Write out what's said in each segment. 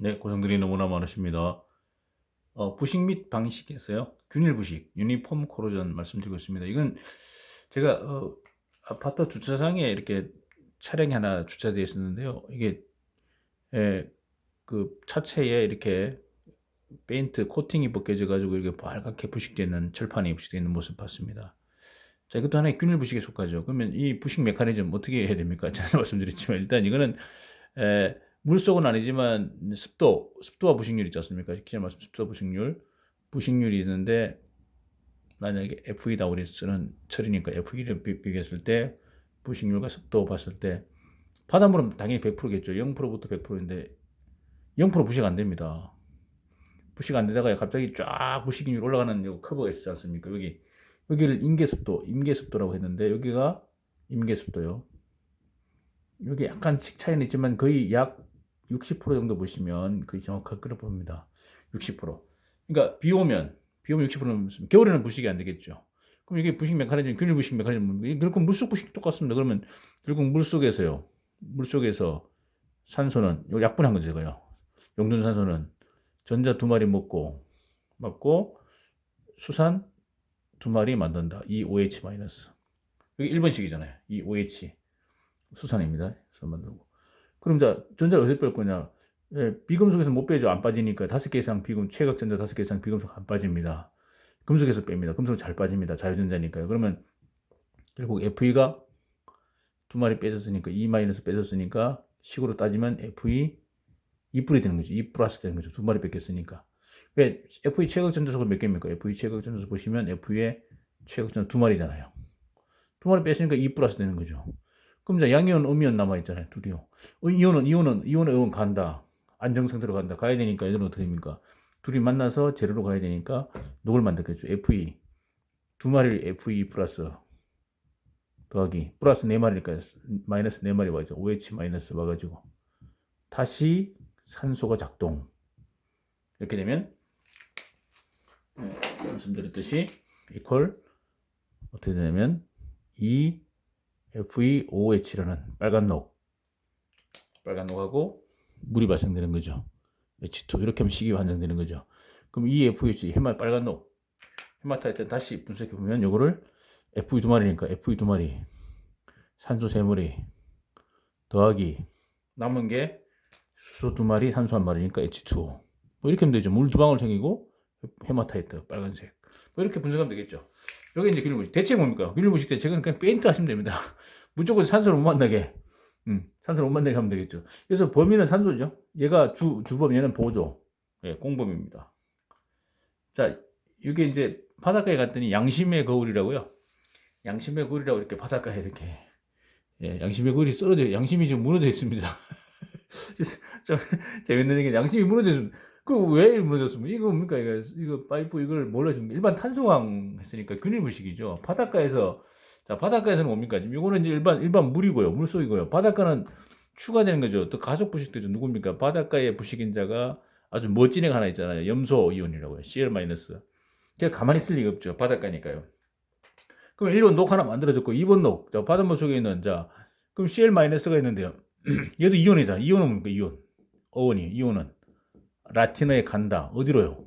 네, 고생들이 너무나 많으십니다. 어, 부식 및 방식에서요. 균일 부식, 유니폼 코로전 말씀드리고 있습니다. 이건 제가 어, 아파트 주차장에 이렇게 차량이 하나 주차되어 있었는데요. 이게 예, 그 차체에 이렇게 페인트 코팅이 벗겨져 가지고 이렇게 빨갛게 부식되어 있는 철판이 부식되어 있는 모습 봤습니다. 자, 이것도 하나의 균일 부식에 속하죠. 그러면 이 부식 메커니즘 어떻게 해야 됩니까? 제가 말씀드렸지만 일단 이거는 에, 물속은 아니지만 습도, 습도와 부식률 있지 않습니까? 기존 말씀 습도 부식률, 부식률이 있는데 만약에 FE다 우리 쓰는 철이니까 FE를 비교했을 때 부식률과 습도 봤을 때 바닷물은 당연히 100%겠죠. 0%부터 100%인데 0% 부식 안 됩니다. 부식 안 되다가 갑자기 쫙 부식률 올라가는 요 커브가 있지 않습니까? 여기 여기를 임계습도, 임계습도라고 했는데 여기가 임계습도요. 여기 약간 칙 차이는 있지만 거의 약 60% 정도 보시면 거의 정확하게 끌어봅니다. 60%. 그러니까 비 오면 비 오면 60%는 겨울에는 부식이 안 되겠죠. 그럼 이게 부식 메커니즘, 균일 부식 메커니즘, 결국 물속 부식 똑같습니다. 그러면 결국 물 속에서요, 물 속에서 산소는 요 약분 한 거죠, 제가요. 용존 산소는 전자 두 마리 먹고 맞고 수산 두 마리 만든다. 이 OH 마이너스. 여기 1번식이잖아요. 이 OH 수산입니다. 수산 만들고. 그럼 자 전자 어디서 뺄 거냐? 예, 비금속에서 못 빼죠. 안 빠지니까 다섯 개 이상 비금 최각 전자 다섯 개 이상 비금속 안 빠집니다. 금속에서 뺍니다. 금속 잘 빠집니다. 자유전자니까요. 그러면 결국 FE가 두 마리 빼졌으니까 2 마이너스 빼졌으니까 식으로 따지면 FE 2뿔이 되는 거죠. 2 플러스 되는 거죠. 두 마리 뺏겼으니까. 왜 FE 최각 전자속은 몇 개입니까? FE 최각 전자속 보시면 FE의 최각 전자 두 마리잖아요. 두 마리 뺐으니까 2 플러스 되는 거죠. 그럼 이제 양이온, 음이온 남아 있잖아요. 둘이요. 어, 이온은 이온은 이온의 이온 간다. 안정 상태로 간다. 가야 되니까 얘들은 어떻게 됩니까? 둘이 만나서 제로로 가야 되니까 녹을 만들겠죠. FE 두 마리를 FE 플러스 더하기 플러스 네 마리니까 마이너스 네 마리 와죠. OH 마이너스 와가지고 다시 산소가 작동. 이렇게 되면 네, 말씀드렸듯이 이퀄 어떻게 되냐면 E FeOH라는 빨간 녹 빨간 녹하고 물이 발생되는 거죠. H2 이렇게 하면 식이 완성되는 거죠. 그럼 이 FeOH 해마 빨간 녹 헤마타이트 다시 분석해 보면 요거를 Fe 두 마리니까 Fe 두 마리 산소 세 마리 더하기 남은 게 수소 두 마리 산소 한 마리니까 H2O 뭐 이렇게 하면 되죠. 물 두 방울 생기고 헤마타이트 빨간색 뭐 이렇게 분석하면 되겠죠. 여기 이제 균일무식 대책 뭡니까? 균일무식 대책은 그냥 페인트 하시면 됩니다. 무조건 산소를 못 만나게 음, 산소를 못 만나게 하면 되겠죠. 그래서 범위는 산소죠. 얘가 주 주범 얘는 보조 예, 공범입니다. 자 이게 이제 바닷가에 갔더니 양심의 거울이라고요. 양심의 거울이라고 이렇게 바닷가에 이렇게 예, 양심의 거울이 쓰러져 양심이 지금 무너져 있습니다. 좀 재밌는 얘기 양심이 무너져 있습니다. 그왜 무너졌습니까? 이거 뭡니까? 이거, 이거 파이프 이걸 뭘로 했습니까? 일반 탄소광 했으니까 균일부식이죠. 바닷가에서 자 바닷가에서는 뭡니까? 지금 이거는 이제 일반 일반 물이고요, 물속이고요. 바닷가는 추가되는 거죠. 또 가족 부식도죠. 누굽니까? 바닷가의 부식인 자가 아주 멋진 애가 하나 있잖아요. 염소 이온이라고요. Cl 마이너스. 제가 가만히 있을 리가 없죠. 바닷가니까요. 그럼 1번 녹 하나 만들어졌고 2번 녹. 자, 바닷물 속에 있는 자 그럼 Cl 마이너스가 있는데요. 얘도 이온이잖아. 이온은 뭡니까? 이온. 어원이 이온은 라틴어에 간다. 어디로요?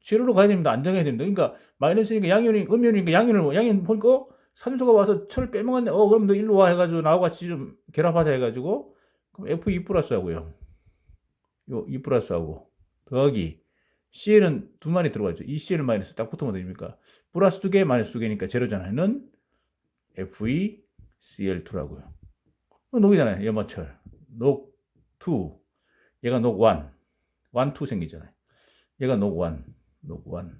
제로로 가야 됩니다. 안정해야 됩니다. 그러니까 마이너스니까 양이온이 음이온이니까 양이온을 양이온 보니까 산소가 와서 철 빼먹었네. 어 그럼 너 일로 와 해가지고 나하고 같이 좀 결합하자 해가지고 그럼 F2 플러스 하고요. 요2 플러스 하고 더하기 CL은 두 마리 들어가죠. 이 CL 마이너스 딱 붙으면 됩니까? 플러스 두 개, 마이너스 두 개니까 제로잖아요. 는 Fe Cl2라고요. 녹이잖아요. 염화철. 녹 2. 얘가 녹 1. 1, 2 생기잖아요. 얘가 녹 1, 녹 1,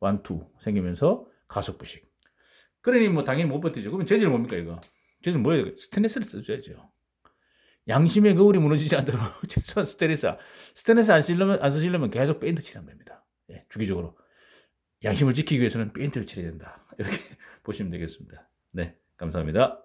1, 2 생기면서 가속 부식. 그러니 뭐 당연히 못 버티죠. 그러면 재질 뭡니까 이거? 재질 뭐예요? 스테인레스를 써줘야죠. 양심의 거울이 무너지지 않도록 최소한 스테인레스. 스테인레스 안 쓰려면 안 쓰시려면 계속 페인트 칠하면 됩니다. 예, 주기적으로 양심을 지키기 위해서는 페인트를 칠해야 된다. 이렇게 보시면 되겠습니다. 네, 감사합니다.